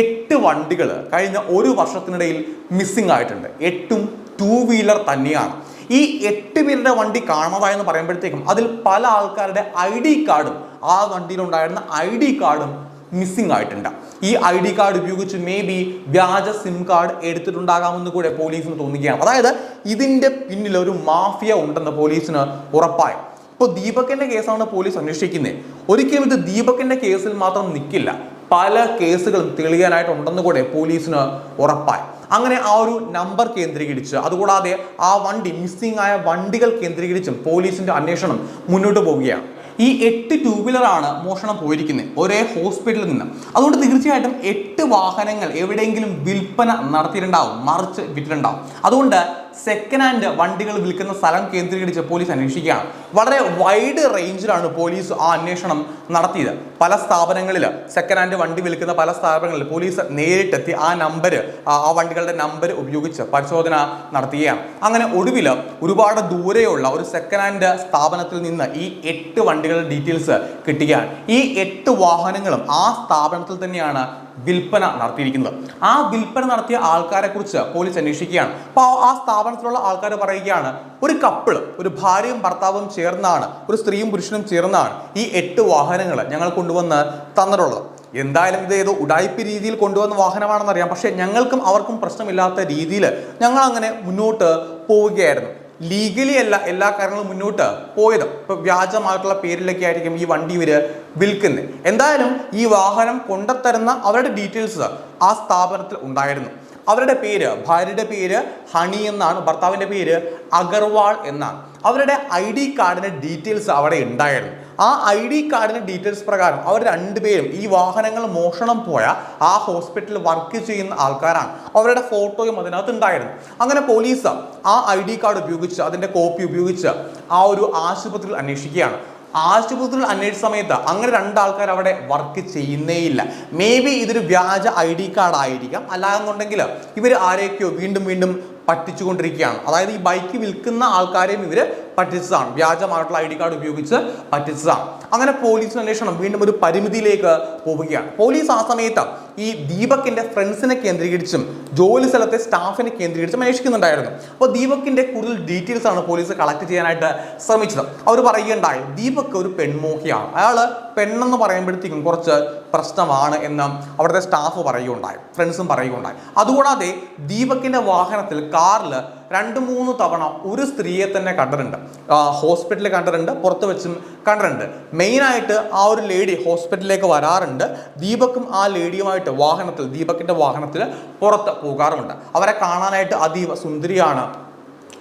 Speaker 1: എട്ട് വണ്ടികൾ കഴിഞ്ഞ ഒരു വർഷത്തിനിടയിൽ മിസ്സിംഗ് ആയിട്ടുണ്ട്. എട്ടും ടൂ വീലർ തന്നെയാണ്. ഈ എട്ട് പേരുടെ വണ്ടി കാണാതായെന്ന് പറയുമ്പോഴത്തേക്കും അതിൽ പല ആൾക്കാരുടെ ഐ ഡി കാർഡും ആ വണ്ടിയിലുണ്ടായിരുന്ന ഐ ഡി കാർഡും മിസ്സിംഗ് ആയിട്ടുണ്ട്. ഈ ഐ ഡി കാർഡ് ഉപയോഗിച്ച് മേ ബി വ്യാജ സിം കാർഡ് എടുത്തിട്ടുണ്ടാകാമെന്ന് കൂടെ പോലീസിന് തോന്നുകയാണ്. അതായത് ഇതിന്റെ പിന്നിൽ ഒരു മാഫിയ ഉണ്ടെന്ന് പോലീസിന് ഉറപ്പായി. ഇപ്പോൾ ദീപകിന്റെ കേസാണ് പോലീസ് അന്വേഷിക്കുന്നത്. ഒരിക്കലും ഇത് ദീപകിന്റെ കേസിൽ മാത്രം നിൽക്കില്ല പല കേസുകളും തെളിയാനായിട്ടുണ്ടെന്ന് കൂടെ പോലീസിന് ഉറപ്പായി. അങ്ങനെ ആ ഒരു നമ്പർ കേന്ദ്രീകരിച്ച് അതുകൂടാതെ ആ വണ്ടി മിസ്സിംഗ് ആയ വണ്ടികൾ കേന്ദ്രീകരിച്ചും പോലീസിന്റെ അന്വേഷണം മുന്നോട്ട് പോവുകയാണ്. ഈ എട്ട് ടൂ വീലറാണ് മോഷണം പോയിരിക്കുന്നത് ഒരേ ഹോസ്പിറ്റലിൽ നിന്ന്. അതുകൊണ്ട് തീർച്ചയായിട്ടും എട്ട് വാഹനങ്ങൾ എവിടെയെങ്കിലും വിൽപ്പന നടത്തിയിട്ടുണ്ടാവും മറിച്ച് വിറ്റിട്ടുണ്ടാവും. അതുകൊണ്ട് സെക്കൻഡ് ഹാൻഡ് വണ്ടികൾ വിൽക്കുന്ന സ്ഥലം കേന്ദ്രീകരിച്ച് പോലീസ് അന്വേഷിക്കുകയാണ്. വളരെ വൈഡ് റേഞ്ചിലാണ് പോലീസ് ആ അന്വേഷണം നടത്തിയത്. പല സ്ഥാപനങ്ങളിൽ സെക്കൻഡ് ഹാൻഡ് വണ്ടി വിൽക്കുന്ന പല സ്ഥാപനങ്ങളിൽ പോലീസ് നേരിട്ടെത്തി ആ നമ്പർ ആ വണ്ടികളുടെ നമ്പർ ഉപയോഗിച്ച് പരിശോധന നടത്തുകയാണ് അങ്ങനെ ഒടുവിൽ ഒരുപാട് ദൂരെയുള്ള ഒരു സെക്കൻഡ് ഹാൻഡ് സ്ഥാപനത്തിൽ നിന്ന് ഈ എട്ട് വണ്ടികളുടെ ഡീറ്റെയിൽസ് കിട്ടുകയാണ്. ഈ എട്ട് വാഹനങ്ങളും ആ സ്ഥാപനത്തിൽ തന്നെയാണ് വിൽപ്പന നടത്തിയിരിക്കുന്നത്. ആ വിൽപ്പന നടത്തിയ ആൾക്കാരെ കുറിച്ച് പോലീസ് അന്വേഷിക്കുകയാണ്. അപ്പോൾ ആ സ്ഥാപനത്തിലുള്ള ആൾക്കാർ പറയുകയാണ് ഒരു കപ്പിൾ ഒരു ഭാര്യയും ഭർത്താവും ചേർന്നാണ് ഒരു സ്ത്രീയും പുരുഷനും ചേർന്നാണ് ഈ എട്ട് വാഹനങ്ങൾ ഞങ്ങൾ കൊണ്ടുവന്ന് തന്നിട്ടുള്ളത്. എന്തായാലും ഇത് ഏതോ ഉടായ്പ രീതിയിൽ കൊണ്ടുവന്ന വാഹനമാണെന്നറിയാം. പക്ഷേ ഞങ്ങൾക്കും അവർക്കും പ്രശ്നമില്ലാത്ത രീതിയിൽ ഞങ്ങൾ അങ്ങനെ മുന്നോട്ട് പോവുകയായിരുന്നു. ലീഗലി അല്ല എല്ലാ കാര്യങ്ങളും മുന്നോട്ട് പോയത്. ഇപ്പൊ വ്യാജമായിട്ടുള്ള പേരിലൊക്കെ ആയിരിക്കും ഈ വണ്ടി ഇവർ വിൽക്കുന്നത് എന്തായാലും ഈ വാഹനം കൊണ്ടുത്തരുന്ന അവരുടെ ഡീറ്റെയിൽസ് ആ സ്ഥാപനത്തിൽ ഉണ്ടായിരുന്നു. അവരുടെ പേര് ഭാര്യയുടെ പേര് ഹണി എന്നാണ് ഭർത്താവിന്റെ പേര് അഗർവാൾ എന്നാണ്. അവരുടെ ഐ ഡി കാർഡിന്റെ ഡീറ്റെയിൽസ് അവിടെ ഉണ്ടായിരുന്നു. ആ ഐ ഡി കാർഡിന്റെ ഡീറ്റെയിൽസ് പ്രകാരം അവർ രണ്ടുപേരും ഈ വാഹനങ്ങൾ മോഷണം പോയ ആ ഹോസ്പിറ്റലിൽ വർക്ക് ചെയ്യുന്ന ആൾക്കാരാണ്. അവരുടെ ഫോട്ടോയും അതിനകത്ത് ഉണ്ടായിരുന്നു. അങ്ങനെ പോലീസ് ആ ഐ ഡി കാർഡ് ഉപയോഗിച്ച് അതിന്റെ കോപ്പി ഉപയോഗിച്ച് ആ ഒരു ആശുപത്രിയിൽ അന്വേഷിക്കുകയാണ്. ആശുപത്രിയിൽ അന്വേഷിച്ച സമയത്ത് അങ്ങനെ രണ്ടാൾക്കാർ അവിടെ വർക്ക് ചെയ്യുന്നേയില്ല. മേ ബി ഇതൊരു വ്യാജ ഐ ഡി കാർഡ് ആയിരിക്കാം. അല്ലാന്നുണ്ടെങ്കിൽ ഇവർ ആരെയൊക്കെയോ വീണ്ടും വീണ്ടും പറ്റിച്ചുകൊണ്ടിരിക്കുകയാണ്. അതായത് ഈ ബൈക്ക് വിൽക്കുന്ന ആൾക്കാരെയും ഇവർ പറ്റിച്ചതാണ്. വ്യാജമായിട്ടുള്ള ഐ ഡി കാർഡ് ഉപയോഗിച്ച് പറ്റിച്ചതാണ്. അങ്ങനെ പോലീസ് അന്വേഷണം വീണ്ടും ഒരു പരിമിതിയിലേക്ക് പോവുകയാണ്. പോലീസ് ആ സമയത്ത് ഈ ദീപക്കിന്റെ ഫ്രണ്ട്സിനെ കേന്ദ്രീകരിച്ചും ജോലി സ്ഥലത്തെ സ്റ്റാഫിനെ കേന്ദ്രീകരിച്ചും അന്വേഷിക്കുന്നുണ്ടായിരുന്നു. അപ്പോൾ ദീപക്കിന്റെ കൂടുതൽ ഡീറ്റെയിൽസ് ആണ് പോലീസ് കളക്ട് ചെയ്യാനായിട്ട് ശ്രമിച്ചത്. അവർ പറയുകയുണ്ടായി ദീപക് ഒരു പെൺമോഹിയാണ് അയാൾ പെണ്ണെന്ന് പറയുമ്പോഴത്തേക്കും കുറച്ച് പ്രശ്നമാണ് എന്ന് അവിടുത്തെ സ്റ്റാഫ് പറയുകയുണ്ടായി ഫ്രണ്ട്സും പറയുകയുണ്ടായി. അതുകൂടാതെ ദീപക്കിന്റെ വാഹനത്തിൽ കാറിൽ രണ്ട് മൂന്ന് തവണ ഒരു സ്ത്രീയെ തന്നെ കണ്ടിട്ടുണ്ട്. ഹോസ്പിറ്റലിൽ കണ്ടിട്ടുണ്ട് പുറത്ത് വെച്ചും കണ്ടിട്ടുണ്ട്. മെയിനായിട്ട് ആ ഒരു ലേഡി ഹോസ്പിറ്റലിലേക്ക് വരാറുണ്ട്. ദീപക്കും ആ ലേഡിയുമായിട്ട് വാഹനത്തിൽ ദീപക്കിന്റെ വാഹനത്തിൽ പുറത്ത് പോകാറുമുണ്ട്. അവരെ കാണാനായിട്ട് അതീവ സുന്ദരിയാണ്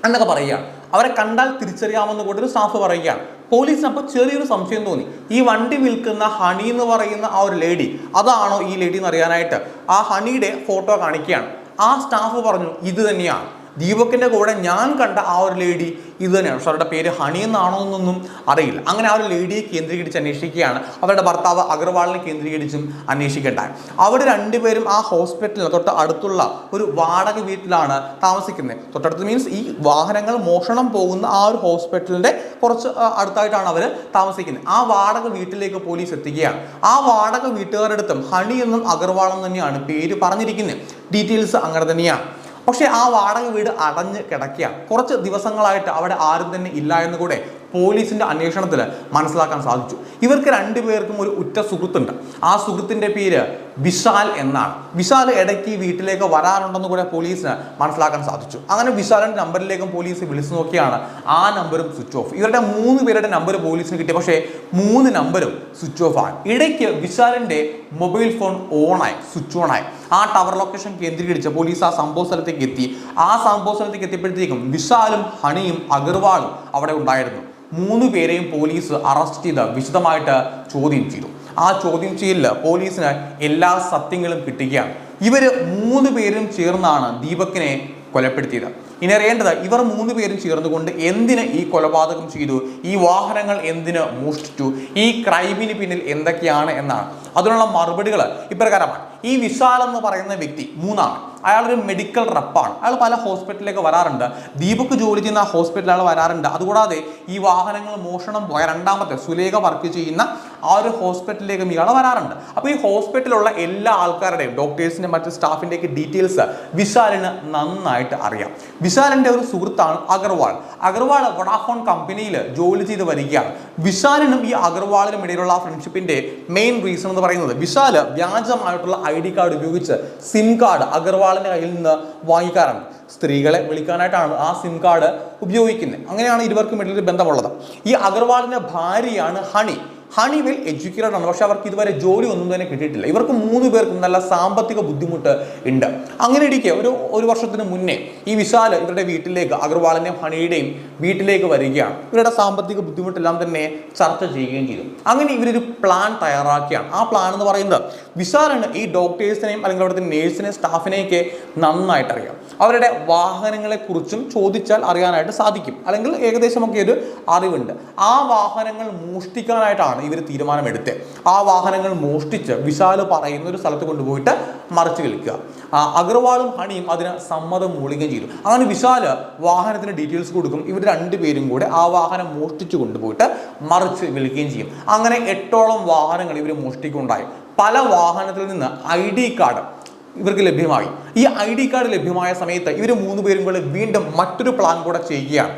Speaker 1: എന്നൊക്കെ പറയുകയാണ് അവരെ കണ്ടാൽ തിരിച്ചറിയാമെന്ന് കൂടി ഒരു സ്റ്റാഫ് പറയുകയാണ്. പോലീസിന് അപ്പോൾ ചെറിയൊരു സംശയം തോന്നി. ഈ വണ്ടി വിൽക്കുന്ന ഹണി എന്ന് പറയുന്ന ആ ഒരു ലേഡി അതാണോ ഈ ലേഡി എന്ന് അറിയാനായിട്ട് ആ ഹണിയുടെ ഫോട്ടോ കാണിക്കുകയാണ്. ആ സ്റ്റാഫ് പറഞ്ഞു ഇത് തന്നെയാണ്. ദീപകിന്റെ കൂടെ ഞാൻ കണ്ട ആ ഒരു ലേഡി ഇത് തന്നെയാണ്. പക്ഷെ അവരുടെ പേര് ഹണി എന്നാണോ എന്നൊന്നും അറിയില്ല. അങ്ങനെ ആ ഒരു ലേഡിയെ കേന്ദ്രീകരിച്ച് അന്വേഷിക്കുകയാണ്. അവരുടെ ഭർത്താവ് അഗർവാളിനെ കേന്ദ്രീകരിച്ചും അന്വേഷിക്കേണ്ടായി. അവർ രണ്ടുപേരും ആ ഹോസ്പിറ്റലിന് തൊട്ട് അടുത്തുള്ള ഒരു വാടക വീട്ടിലാണ് താമസിക്കുന്നത്. തൊട്ടടുത്ത് മീൻസ് ഈ വാഹനങ്ങൾ മോഷണം പോകുന്ന ആ ഒരു ഹോസ്പിറ്റലിന്റെ കുറച്ച് അടുത്തായിട്ടാണ് അവർ താമസിക്കുന്നത്. ആ വാടക വീട്ടിലേക്ക് പോലീസ് എത്തുകയാണ്. ആ വാടക വീട്ടുകാരുടെ അടുത്തും ഹണി എന്നും അഗർവാൾ തന്നെയാണ് പേര് പറഞ്ഞിരിക്കുന്നത്. ഡീറ്റെയിൽസ് അങ്ങനെ തന്നെയാണ്. പക്ഷേ ആ വാടക വീട് അടഞ്ഞ് കിടക്കുക കുറച്ച് ദിവസങ്ങളായിട്ട് അവിടെ ആരും തന്നെ ഇല്ല എന്ന് കൂടെ പോലീസിന്റെ അന്വേഷണത്തിൽ മനസ്സിലാക്കാൻ സാധിച്ചു. ഇവർക്ക് രണ്ടുപേർക്കും ഒരു ഉറ്റ സുഹൃത്തുണ്ട്. ആ സുഹൃത്തിന്റെ പേര് വിശാൽ എന്നാണ്. വിശാൽ ഇടയ്ക്ക് വീട്ടിലേക്ക് വരാറുണ്ടെന്ന് കൂടെ പോലീസിന് മനസ്സിലാക്കാൻ സാധിച്ചു. അങ്ങനെ വിശാലിന്റെ നമ്പറിലേക്കും പോലീസ് വിളിച്ചു നോക്കിയാണ് ആ നമ്പറും സ്വിച്ച് ഓഫ്. ഇവരുടെ മൂന്ന് പേരുടെ നമ്പർ പോലീസിന് കിട്ടി. പക്ഷേ മൂന്ന് നമ്പരും സ്വിച്ച് ഓഫ് ആണ്. ഇടയ്ക്ക് വിശാലിന്റെ മൊബൈൽ ഫോൺ ഓണായി സ്വിച്ച് ഓൺ ആയി ആ ടവർ ലൊക്കേഷൻ കേന്ദ്രീകരിച്ച് പോലീസ് ആ സംഭവ സ്ഥലത്തേക്ക് എത്തി. ആ സംഭവ സ്ഥലത്തേക്ക് എത്തിയപ്പോഴത്തേക്കും വിശാലും ഹണിയും അഗർവാളും അവിടെ ഉണ്ടായിരുന്നു. മൂന്ന് പേരെയും പോലീസ് അറസ്റ്റ് ചെയ്ത് വിശദമായിട്ട് ചോദ്യം ചെയ്തു. ആ ചോദ്യം ചെയ്യലിൽ പോലീസിന് എല്ലാ സത്യങ്ങളും കിട്ടുകയാണ്. ഇവർ മൂന്ന് പേരും ചേർന്നാണ് ദീപക്കിനെ കൊലപ്പെടുത്തിയത്. ഇനി അറിയേണ്ടത് ഇവർ മൂന്ന് പേരും ചേർന്നുകൊണ്ട് എന്തിന് ഈ കൊലപാതകം ചെയ്തു? ഈ വാഹനങ്ങൾ എന്തിന് മോഷ്ടിച്ചു? ഈ ക്രൈമിന് പിന്നിൽ എന്തൊക്കെയാണ് എന്നാണ്. അതിനുള്ള മറുപടികൾ ഇപ്രകാരമാണ്. ഈ വിശാൽ എന്ന് പറയുന്ന വ്യക്തി മൂന്നാണ്. അയാളൊരു മെഡിക്കൽ റപ്പാണ് അയാൾ പല ഹോസ്പിറ്റലിലേക്ക് വരാറുണ്ട്. ദീപക് ജോലി ചെയ്യുന്ന ഹോസ്പിറ്റലിൽ അയാൾ വരാറുണ്ട്. അതുകൂടാതെ ഈ വാഹനങ്ങൾ മോഷണം പോയ രണ്ടാമത്തെ സുലേഖ വർക്ക് ചെയ്യുന്ന ആ ഒരു ഹോസ്പിറ്റലിലേക്കും ഇയാൾ വരാറുണ്ട്. അപ്പോൾ ഈ ഹോസ്പിറ്റലിലുള്ള എല്ലാ ആൾക്കാരുടെയും ഡോക്ടേഴ്സിന്റെ മറ്റ് സ്റ്റാഫിന്റെയൊക്കെ ഡീറ്റെയിൽസ് വിശാലിന് നന്നായിട്ട് അറിയാം. വിശാലിന്റെ ഒരു സുഹൃത്താണ് അഗർവാൾ. അഗർവാൾ വൊഡാഫോൺ കമ്പനിയിൽ ജോലി ചെയ്ത് വരികയാണ്. വിശാലിനും ഈ അഗർവാളിനും ഇടയിലുള്ള ആ ഫ്രണ്ട്ഷിപ്പിന്റെ മെയിൻ റീസൺ എന്ന് പറയുന്നത് വിശാൽ വ്യാജമായിട്ടുള്ള ഐ ഡി കാർഡ് ഉപയോഗിച്ച് സിം കാർഡ് അഗർവാളിന്റെ കയ്യിൽ നിന്ന് വാങ്ങിക്കാറുണ്ട് സ്ത്രീകളെ വിളിക്കാനായിട്ടാണ് ആ സിം കാർഡ് ഉപയോഗിക്കുന്നത്. അങ്ങനെയാണ് ഇരുവർക്കും ഇടയിൽ ബന്ധമുള്ളത്. ഈ അഗർവാളിന്റെ ഭാര്യയാണ് ഹണി. ഹണി വെൽ എഡ്യൂക്കേറ്റഡ് ആണ് പക്ഷെ അവർക്ക് ഇതുവരെ ജോലി ഒന്നും തന്നെ കിട്ടിയിട്ടില്ല. ഇവർക്ക് മൂന്ന് പേർക്കും നല്ല സാമ്പത്തിക ബുദ്ധിമുട്ട് ഉണ്ട്. അങ്ങനെ ഇരിക്കെ ഒരു ഒരു വർഷത്തിന് മുന്നേ ഈ വിശാൽ ഇവരുടെ വീട്ടിലേക്ക് അഗർവാളിന്റെയും ഹണിയുടെയും വീട്ടിലേക്ക് വരികയാണ്. ഇവരുടെ സാമ്പത്തിക ബുദ്ധിമുട്ടെല്ലാം തന്നെ ചർച്ച ചെയ്യുകയും ചെയ്തു. അങ്ങനെ ഇവരൊരു പ്ലാൻ തയ്യാറാക്കിയാണ്. ആ പ്ലാൻ എന്ന് പറയുന്നത് വിശാലാണ് ഈ ഡോക്ടേഴ്സിനെയും അല്ലെങ്കിൽ അവിടുത്തെ നേഴ്സിനെയും സ്റ്റാഫിനെയൊക്കെ നന്നായിട്ട് അറിയാം അവരുടെ വാഹനങ്ങളെക്കുറിച്ചും ചോദിച്ചാൽ അറിയാനായിട്ട് സാധിക്കും. അല്ലെങ്കിൽ ഏകദേശമൊക്കെ ഒരു അറിവുണ്ട്. ആ വാഹനങ്ങൾ മോഷ്ടിക്കാനായിട്ടാണ് ഇവർ തീരുമാനമെടുത്തത് ആ വാഹനങ്ങൾ മോഷ്ടിച്ച് വിശാൽ പറയുന്ന ഒരു സ്ഥലത്ത് കൊണ്ടുപോയിട്ട് മറിച്ച് കളിക്കുക അഗർവാളും ഹണിയും അതിന് സമ്മതം മൂളുകയും ചെയ്തു. അങ്ങനെ വിശാൽ വാഹനത്തിന് ഡീറ്റെയിൽസ് കൊടുക്കും. ഇവർ രണ്ടുപേരും കൂടെ ആ വാഹനം മോഷ്ടിച്ചു കൊണ്ടുപോയിട്ട് മറിച്ച് വിളിക്കുകയും ചെയ്യും. അങ്ങനെ എട്ടോളം വാഹനങ്ങൾ ഇവർ മോഷ്ടിക്കുണ്ടായി പല വാഹനത്തിൽ നിന്ന് ഐ ഡി കാർഡ് ഇവർക്ക് ലഭ്യമായി. ഈ ഐ ഡി കാർഡ് ലഭ്യമായ സമയത്ത് ഇവർ മൂന്ന് പേരും കൂടെ വീണ്ടും മറ്റൊരു പ്ലാൻ കൂടെ ചെയ്യുകയാണ്.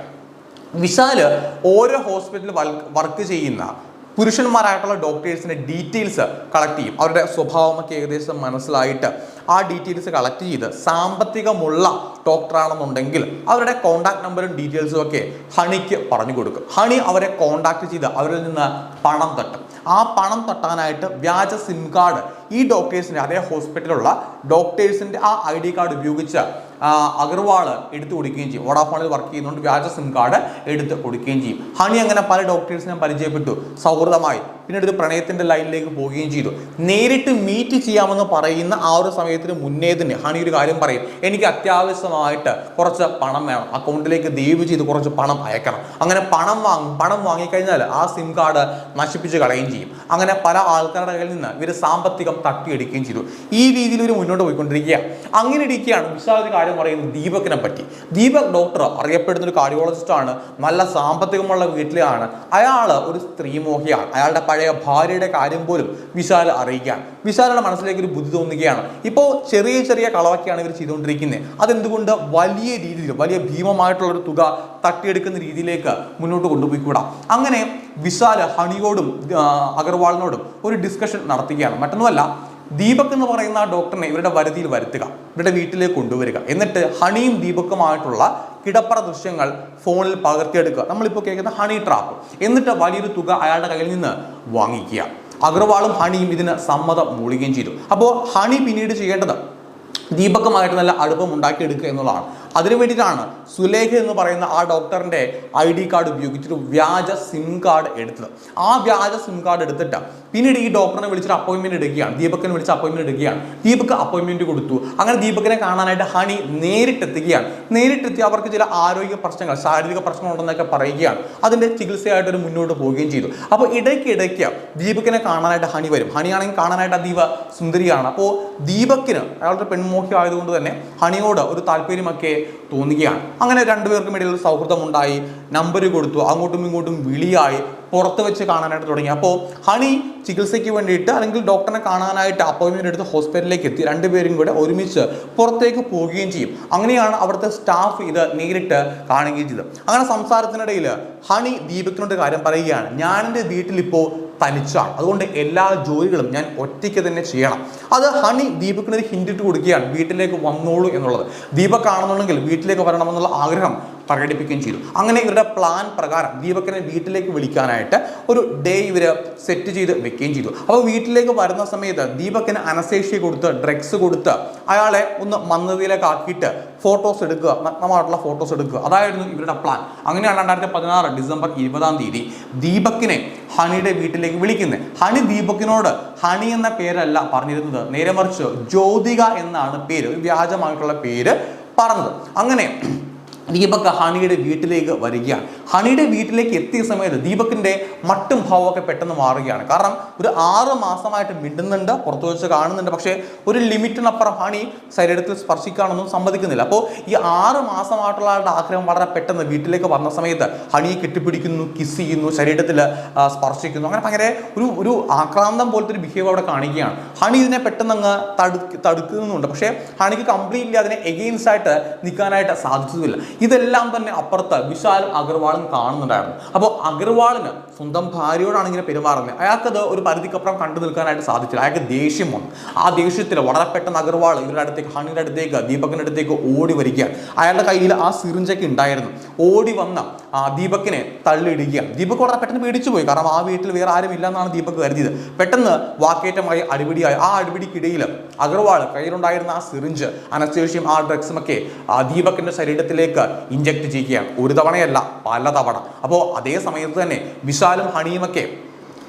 Speaker 1: വിശാൽ ഓരോ ഹോസ്പിറ്റലിൽ വർക്ക് ചെയ്യുന്ന പുരുഷന്മാരായിട്ടുള്ള ഡോക്ടേഴ്സിന്റെ ഡീറ്റെയിൽസ് കളക്ട് ചെയ്യും. അവരുടെ സ്വഭാവമൊക്കെ ഏകദേശം മനസ്സിലായിട്ട് ആ ഡീറ്റെയിൽസ് കളക്ട് ചെയ്ത് സാമ്പത്തികമുള്ള ഡോക്ടറാണെന്നുണ്ടെങ്കിൽ അവരുടെ കോൺടാക്ട് നമ്പറും ഡീറ്റെയിൽസും ഒക്കെ ഹണിക്ക് പറഞ്ഞു കൊടുക്കും. ഹണി അവരെ കോൺടാക്ട് ചെയ്ത് അവരിൽ നിന്ന് പണം തട്ടും. ആ പണം തട്ടാനായിട്ട് വ്യാജ സിം കാർഡ് ഈ ഡോക്ടേഴ്സിന്റെ അതേ ഹോസ്പിറ്റലിലുള്ള ഡോക്ടേഴ്സിന്റെ ആ ഐ ഡി കാർഡ് ഉപയോഗിച്ച് അഗർവാൾ എടുത്തു കൊടുക്കുകയും ചെയ്യും. വോഡാഫോണിൽ വർക്ക് ചെയ്യുന്നതുകൊണ്ട് വ്യാജ സിം കാർഡ് എടുത്ത് കൊടുക്കുകയും ചെയ്യും. ഹണി അങ്ങനെ പല ഡോക്ടേഴ്സിനെ പരിചയപ്പെട്ടു. സൗഹൃദമായി. പിന്നീട് ഒരു പ്രണയത്തിന്റെ ലൈനിലേക്ക് പോവുകയും ചെയ്തു. നേരിട്ട് മീറ്റ് ചെയ്യാമെന്ന് പറയുന്ന ആ ഒരു സമയത്തിന് മുന്നേ തന്നെ ഹണി ഒരു കാര്യം പറയും എനിക്ക് അത്യാവശ്യമായി അത്യാവശ്യമായിട്ട് കുറച്ച് പണം വേണം അക്കൗണ്ടിലേക്ക് ദയവ് ചെയ്ത് കുറച്ച് പണം അയക്കണം. അങ്ങനെ പണം വാങ്ങും പണം വാങ്ങിക്കഴിഞ്ഞാൽ ആ സിം കാർഡ് നശിപ്പിച്ച് കളയുകയും ചെയ്യും. അങ്ങനെ പല ആൾക്കാരുടെ കയ്യിൽ നിന്ന് ഇവർ സാമ്പത്തികം തട്ടിയെടുക്കുകയും ചെയ്തു. ഈ രീതിയിൽ ഇവർ മുന്നോട്ട് പോയിക്കൊണ്ടിരിക്കുക അങ്ങനെ ഇരിക്കുകയാണ് വിശാല ഒരു കാര്യം പറയുന്നത് ദീപകിനെ പറ്റി. ദീപക് ഡോക്ടർ അറിയപ്പെടുന്ന ഒരു കാർഡിയോളജിസ്റ്റാണ് നല്ല സാമ്പത്തികമുള്ള വീട്ടിലാണ്. അയാൾ ഒരു സ്ത്രീമോഹിയാണ്. അയാളുടെ പഴയ ഭാര്യയുടെ കാര്യം പോലും വിശാൽ അറിയിക്കുകയാണ്. വിശാലയുടെ മനസ്സിലേക്ക് ഒരു ബുദ്ധി തോന്നുകയാണ്. ഇപ്പോൾ ചെറിയ ചെറിയ കളവൊക്കെയാണ് ഇവർ ചെയ്തുകൊണ്ടിരിക്കുന്നത്. അതെന്തുകൊണ്ട്? വലിയ രീതിയിൽ വലിയ ഭീമമായിട്ടുള്ളൊരു തുക തട്ടിയെടുക്കുന്ന രീതിയിലേക്ക് മുന്നോട്ട് കൊണ്ടുപോയിക്കൂടാ. അങ്ങനെ വിശാൽ ഹണിയോടും അഗർവാളിനോടും ഒരു ഡിസ്കഷൻ നടത്തുകയാണ്. മറ്റൊന്നുമല്ല ദീപക് എന്ന് പറയുന്ന ആ ഡോക്ടറിനെ ഇവരുടെ വരുതിയിൽ വരുത്തുക ഇവരുടെ വീട്ടിലേക്ക് കൊണ്ടുവരിക. എന്നിട്ട് ഹണിയും ദീപക്കുമായിട്ടുള്ള കിടപ്പറ ദൃശ്യങ്ങൾ ഫോണിൽ പകർത്തിയെടുക്കുക. നമ്മളിപ്പോൾ കേൾക്കുന്ന ഹണി ട്രാപ്പ്. എന്നിട്ട് വലിയൊരു തുക അയാളുടെ കയ്യിൽ നിന്ന് വാങ്ങിക്കുക. അഗർവാളും ഹണിയും ഇതിന് സമ്മതം മൂളുകയും ചെയ്തു. അപ്പോൾ ഹണി പിന്നീട് ചെയ്യേണ്ടത് ദീപക്കുമായിട്ട് നല്ല അടുപ്പം ഉണ്ടാക്കിയെടുക്കുക എന്നുള്ളതാണ്. അതിനു വേണ്ടിയിട്ടാണ് സുലേഖ എന്ന് പറയുന്ന ആ ഡോക്ടറിന്റെ ഐ ഡി കാർഡ് ഉപയോഗിച്ചിട്ട് വ്യാജ സിം കാർഡ് എടുത്തത്. ആ വ്യാജ സിം കാർഡ് എടുത്തിട്ട് പിന്നീട് ഈ ഡോക്ടറിനെ വിളിച്ചിട്ട് അപ്പോയിന്റ്മെന്റ് എടുക്കുകയാണ്. ദീപക്കിനെ വിളിച്ച് അപ്പോയിന്റ്മെന്റ് എടുക്കുകയാണ്. ദീപക് അപ്പോയിന്റ്മെന്റ് കൊടുത്തു. അങ്ങനെ ദീപകിനെ കാണാനായിട്ട് ഹണി നേരിട്ടെത്തുകയാണ്. നേരിട്ടെത്തി അവർക്ക് ചില ആരോഗ്യ പ്രശ്നങ്ങൾ ശാരീരിക പ്രശ്നങ്ങളുണ്ടെന്നൊക്കെ പറയുകയാണ്. അതിന്റെ ചികിത്സയായിട്ട് ഒരു മുന്നോട്ട് പോവുകയും ചെയ്തു. അപ്പോൾ ഇടയ്ക്കിടയ്ക്ക് ഇടയ്ക്ക് ദീപകിനെ കാണാനായിട്ട് ഹണി വരും. ഹണിയാണെങ്കിൽ കാണാനായിട്ട് അതീവ സുന്ദരിയാണ്. അപ്പോൾ ദീപക്കിന് അയാളുടെ പെൺമോഹി ആയതുകൊണ്ട് തന്നെ ഹണിയോട് ഒരു താല്പര്യമൊക്കെ തോന്നുകയാണ്. അങ്ങനെ രണ്ടുപേർക്കും ഇടയിൽ ഒരു സൗഹൃദം ഉണ്ടായി നമ്പർ കൊടുത്തു അങ്ങോട്ടും ഇങ്ങോട്ടും വിളിയായി പുറത്ത് വെച്ച് കാണാനായിട്ട് തുടങ്ങി. അപ്പോൾ ഹണി ചികിത്സയ്ക്ക് വേണ്ടിയിട്ട് അല്ലെങ്കിൽ ഡോക്ടറിനെ കാണാനായിട്ട് അപ്പോയിൻമെന്റ് എടുത്ത് ഹോസ്പിറ്റലിലേക്ക് എത്തി. രണ്ടുപേരും കൂടെ ഒരുമിച്ച് പുറത്തേക്ക് പോവുകയും ചെയ്യും. അങ്ങനെയാണ് അവിടുത്തെ സ്റ്റാഫ് ഇത് നേരിട്ട് കാണുകയും ചെയ്തത്. അങ്ങനെ സംസാരത്തിനിടയിൽ ഹണി ദീപകിനോട് കാര്യം പറയുകയാണ്. വീട്ടിൽ ഇപ്പോൾ തനിച്ചാണ് അതുകൊണ്ട് എല്ലാ ജോലികളും ഞാൻ ഒറ്റയ്ക്ക് തന്നെ ചെയ്യണം. അത് ഹണി ദീപക്കിനൊരു ഹിൻഡിട്ട് കൊടുക്കുകയാണ്. വീട്ടിലേക്ക് വന്നോളൂ എന്നുള്ളത്. ദീപക് കാണുന്നുണ്ടെങ്കിൽ വീട്ടിലേക്ക് വരണമെന്നുള്ള ആഗ്രഹം പ്രകടിപ്പിക്കുകയും ചെയ്തു. അങ്ങനെ ഇവരുടെ പ്ലാൻ പ്രകാരം ദീപക്കനെ വീട്ടിലേക്ക് വിളിക്കാനായിട്ട് ഒരു ഡേ ഇവർ സെറ്റ് ചെയ്ത് വെക്കുകയും ചെയ്തു. അപ്പോൾ വീട്ടിലേക്ക് വരുന്ന സമയത്ത് ദീപക്കിന് അനസേഷ്യ കൊടുത്ത് ഡ്രഗ്സ് കൊടുത്ത് അയാളെ ഒന്ന് മന്ദതിയിലേക്ക് ആക്കിയിട്ട് ഫോട്ടോസ് എടുക്കുക നഗ്നമായിട്ടുള്ള ഫോട്ടോസ് എടുക്കുക. അതായിരുന്നു ഇവരുടെ പ്ലാൻ അങ്ങനെയാണ് രണ്ടായിരത്തി പതിനാറ് ഡിസംബർ ഇരുപതാം തീയതി ദീപക്കിനെ ഹണിയുടെ വീട്ടിലേക്ക് വിളിക്കുന്നത്. ഹണി ദീപക്കിനോട് ഹണി എന്ന പേരല്ല പറഞ്ഞിരുന്നത്. നേരെ മറിച്ച് ജ്യോതിക എന്നാണ് പേര്. വ്യാജമായിട്ടുള്ള പേര് പറഞ്ഞത്. അങ്ങനെ ദീപക് ഹണിയുടെ വീട്ടിലേക്ക് വരികയാണ്. ഹണിയുടെ വീട്ടിലേക്ക് എത്തിയ സമയത്ത് ദീപകിന്റെ മട്ടും ഭാവമൊക്കെ പെട്ടെന്ന് മാറുകയാണ്. കാരണം ഒരു ആറ് മാസമായിട്ട് മിണ്ടുന്നുണ്ട് പുറത്തു വെച്ച് കാണുന്നുണ്ട്. പക്ഷേ ഒരു ലിമിറ്റിനപ്പുറം ഹണി ശരീരത്തിൽ സ്പർശിക്കാനൊന്നും സമ്മതിക്കുന്നില്ല. അപ്പോൾ ഈ ആറ് മാസമായിട്ടുള്ള ആളുടെ ആഗ്രഹം വളരെ പെട്ടെന്ന് വീട്ടിലേക്ക് വന്ന സമയത്ത് ഹണിയെ കെട്ടിപ്പിടിക്കുന്നു കിസ് ചെയ്യുന്നു ശരീരത്തിൽ സ്പർശിക്കുന്നു. അങ്ങനെ ഭയങ്കര ഒരു ഒരു ആക്രാന്തം പോലത്തെ ഒരു ബിഹേവ് അവിടെ കാണിക്കുകയാണ്. ഹണി ഇതിനെ പെട്ടെന്ന് അങ്ങ് തടുക്ക് തടുക്കുന്നുണ്ട് പക്ഷേ ഹണിക്ക് കംപ്ലീറ്റ്ലി അതിനെ എഗെയിൻസ്റ്റ് ആയിട്ട് നിൽക്കാനായിട്ട് സാധിച്ചതുമില്ല. ഇതെല്ലാം തന്നെ അപ്പുറത്ത് വിശാലും അഗർവാളും കാണുന്നുണ്ടായിരുന്നു. അപ്പോൾ അഗർവാളിന് സ്വന്തം ഭാര്യയോടാണ് ഇങ്ങനെ പെരുമാറുന്നത്. അയാൾക്കത് ഒരു പരിധിക്കപ്പുറം കണ്ടു നിൽക്കാനായിട്ട് സാധിച്ചില്ല. അയാൾക്ക് ദേഷ്യം വന്നു. ആ ദേഷ്യത്തിൽ വളരെ പെട്ടെന്ന് അഗർവാൾ ഇവരുടെ അടുത്തേക്ക് ഹണിയുടെ അടുത്തേക്ക് ദീപകിന്റെ അടുത്തേക്ക് ഓടി വരികയാണ്. അയാളുടെ കയ്യിൽ ആ സിറിഞ്ചൊക്കെ ഉണ്ടായിരുന്നു. ഓടി വന്ന ആ ദീപക്കിനെ തള്ളിയിടുക ദീപക് വളരെ പെട്ടെന്ന് പേടിച്ചു പോയി. കാരണം ആ വീട്ടിൽ വേറെ ആരും ഇല്ലെന്നാണ് ദീപക് കരുതിയത്. പെട്ടെന്ന് വാക്കേറ്റമായി അടിപിടിയായി. ആ അടിപിടിക്കിടയിൽ അഗർവാൾ കയ്യിലുണ്ടായിരുന്ന ആ സിറിഞ്ച് അനസ്തേഷ്യം ആ ഡ്രഗ്സും ഒക്കെ ആ ദീപകിന്റെ ശരീരത്തിലേക്ക് ഇഞ്ചക്ട് ചെയ്യുകയാണ്. ഒരു തവണയല്ല പല തവണ അപ്പോൾ അതേ സമയത്ത് തന്നെ വിശാലും ഹണിയുമൊക്കെ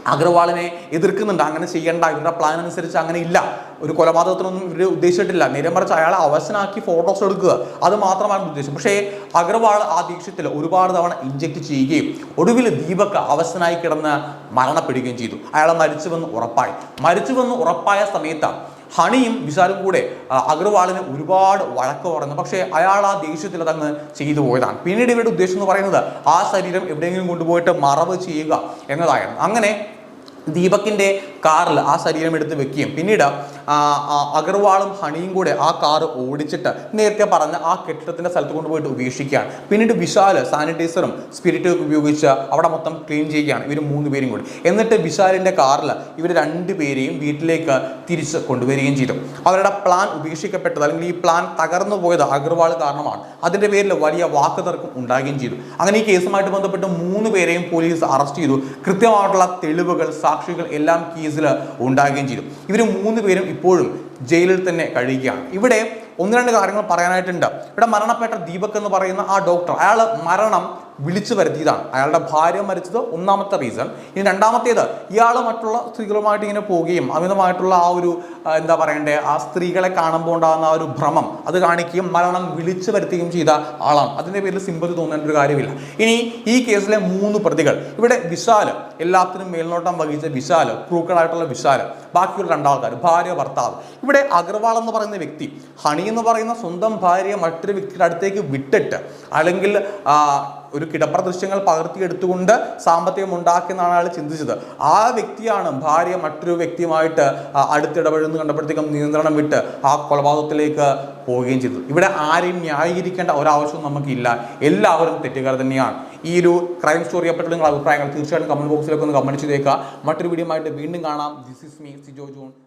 Speaker 1: അഗർവാളിനെ എതിർക്കുന്നുണ്ട്. അങ്ങനെ ചെയ്യേണ്ട. ഇവരുടെ പ്ലാൻ അനുസരിച്ച് അങ്ങനെ ഇല്ല. ഒരു കൊലപാതകത്തിനൊന്നും ഇവർ ഉദ്ദേശിച്ചിട്ടില്ല. നേരെ മറിച്ച് അയാളെ അവശനാക്കി ഫോട്ടോസ് എടുക്കുക. അത് മാത്രമാണ് ഉദ്ദേശം. പക്ഷേ അഗർവാൾ ആ ദീക്ഷത്തിൽ ഒരുപാട് തവണ ഇഞ്ചക്ട് ചെയ്യുകയും ഒടുവിൽ ദീപക് അവശനായി കിടന്ന് മരണപ്പെടുകയും ചെയ്തു. അയാളെ മരിച്ചുവെന്ന് ഉറപ്പായി. മരിച്ചുവെന്ന് ഉറപ്പായ സമയത്താണ് ഹണിയും വിശാലും കൂടെ അഗർവാളിന് ഒരുപാട് വഴക്ക് പറഞ്ഞു പക്ഷേ അയാൾ ആ ദേഷ്യത്തിൽ അതങ്ങ് ചെയ്തു പോയതാണ്. പിന്നീട് ഇവരുടെ ഉദ്ദേശം എന്ന് പറയുന്നത് ആ ശരീരം എവിടെയെങ്കിലും കൊണ്ടുപോയിട്ട് മറവ് ചെയ്യുക എന്നതായിരുന്നു. അങ്ങനെ ദീപക്കിന്റെ കാറിൽ ആ ശരീരം എടുത്ത് വെക്കുകയും പിന്നീട് അഗർവാളും ഹണിയും കൂടെ ആ കാർ ഓടിച്ചിട്ട് നേരത്തെ പറഞ്ഞ ആ കെട്ടിടത്തിന്റെ സ്ഥലത്ത് കൊണ്ടുപോയിട്ട് ഉപേക്ഷിക്കുകയാണ്. പിന്നീട് വിശാൽ സാനിറ്റൈസറും സ്പിരിറ്റും ഉപയോഗിച്ച് അവിടെ മൊത്തം ക്ലീൻ ചെയ്യുകയാണ്. ഇവർ മൂന്ന് പേരും കൂടി. എന്നിട്ട് വിശാലിന്റെ കാറിൽ ഇവർ രണ്ടുപേരെയും വീട്ടിലേക്ക് തിരിച്ച് കൊണ്ടുവരികയും ചെയ്തു. അവരുടെ പ്ലാൻ ഉപേക്ഷിക്കപ്പെട്ടത് അല്ലെങ്കിൽ ഈ പ്ലാൻ തകർന്നു പോയത് അഗർവാൾ കാരണമാണ്. അതിന്റെ പേരിൽ വലിയ വാക്കുതർക്കം ഉണ്ടാകുകയും ചെയ്തു. അങ്ങനെ ഈ കേസുമായിട്ട് ബന്ധപ്പെട്ട് മൂന്ന് പേരെയും പോലീസ് അറസ്റ്റ് ചെയ്തു. കൃത്യമായിട്ടുള്ള തെളിവുകൾ സാക്ഷികൾ എല്ലാം കേസിൽ ഉണ്ടാകുകയും ചെയ്തു. ഇവർ മൂന്ന് പേരും ഇപ്പോഴും ജയിലിൽ തന്നെ കഴിയുകയാണ്. ഇവിടെ ഒന്ന് രണ്ട് കാര്യങ്ങൾ പറയാനായിട്ടുണ്ട്. ഇവിടെ മരണപ്പെട്ട ദീപക് എന്ന് പറയുന്ന ആ ഡോക്ടർ അയാൾ മരണം വിളിച്ചു വരുത്തിയതാണ്. അയാളുടെ ഭാര്യ മരിച്ചത് ഒന്നാമത്തെ റീസൺ ഇനി രണ്ടാമത്തേത് ഇയാൾ മറ്റുള്ള സ്ത്രീകളുമായിട്ട് ഇങ്ങനെ പോവുകയും അമിതമായിട്ടുള്ള ആ ഒരു എന്താ പറയണ്ടേ ആ സ്ത്രീകളെ കാണുമ്പോൾ ഉണ്ടാകുന്ന ആ ഒരു ഭ്രമം അത് കാണിക്കുകയും മരണം വിളിച്ചു വരുത്തുകയും ചെയ്ത ആളാണ്. അതിന്റെ പേരിൽ സിമ്പതി തോന്നേണ്ട ഒരു കാര്യമില്ല. ഇനി ഈ കേസിലെ മൂന്ന് പ്രതികൾ ഇവിടെ വിശാൽ എല്ലാത്തിനും മേൽനോട്ടം വഹിച്ച വിശാൽ ക്രൂക്കളായിട്ടുള്ള വിശാൽ ബാക്കിയുള്ള രണ്ടാൾക്കാർ ഭാര്യ ഭർത്താവ്. ഇവിടെ അഗർവാൾ എന്ന് പറയുന്ന വ്യക്തി ഹണി എന്ന് പറയുന്ന സ്വന്തം ഭാര്യയെ മറ്റൊരു വ്യക്തിയുടെ അടുത്തേക്ക് വിട്ടിട്ട് അല്ലെങ്കിൽ ഒരു കിടപ്പറ ദൃശ്യങ്ങൾ പകർത്തിയെടുത്തുകൊണ്ട് സാമ്പത്തികം ഉണ്ടാക്കിയെന്നാണ് അയാൾ ചിന്തിച്ചത്. ആ വ്യക്തിയാണ് ഭാര്യ മറ്റൊരു വ്യക്തിയുമായിട്ട് ആ, അടുത്തിടപെടുന്നു കണ്ടപ്പോഴത്തേക്കും നിയന്ത്രണം വിട്ട് ആ കൊലപാതകത്തിലേക്ക് പോവുകയും ചെയ്തു. ഇവിടെ ആരെയും ന്യായീകരിക്കേണ്ട ഒരാവശ്യവും നമുക്കില്ല. എല്ലാവരും തെറ്റുകാർ തന്നെയാണ്. ഈ ഒരു ക്രൈം സ്റ്റോറി പറ്റി നിങ്ങളുടെ അഭിപ്രായങ്ങൾ തീർച്ചയായിട്ടും കമന്റ് ബോക്സിലേക്ക് ഒന്ന് കമന്റ് ചെയ്തേക്കുക. മറ്റൊരു വീഡിയോ ആയിട്ട് വീണ്ടും കാണാം. This is me Sijo John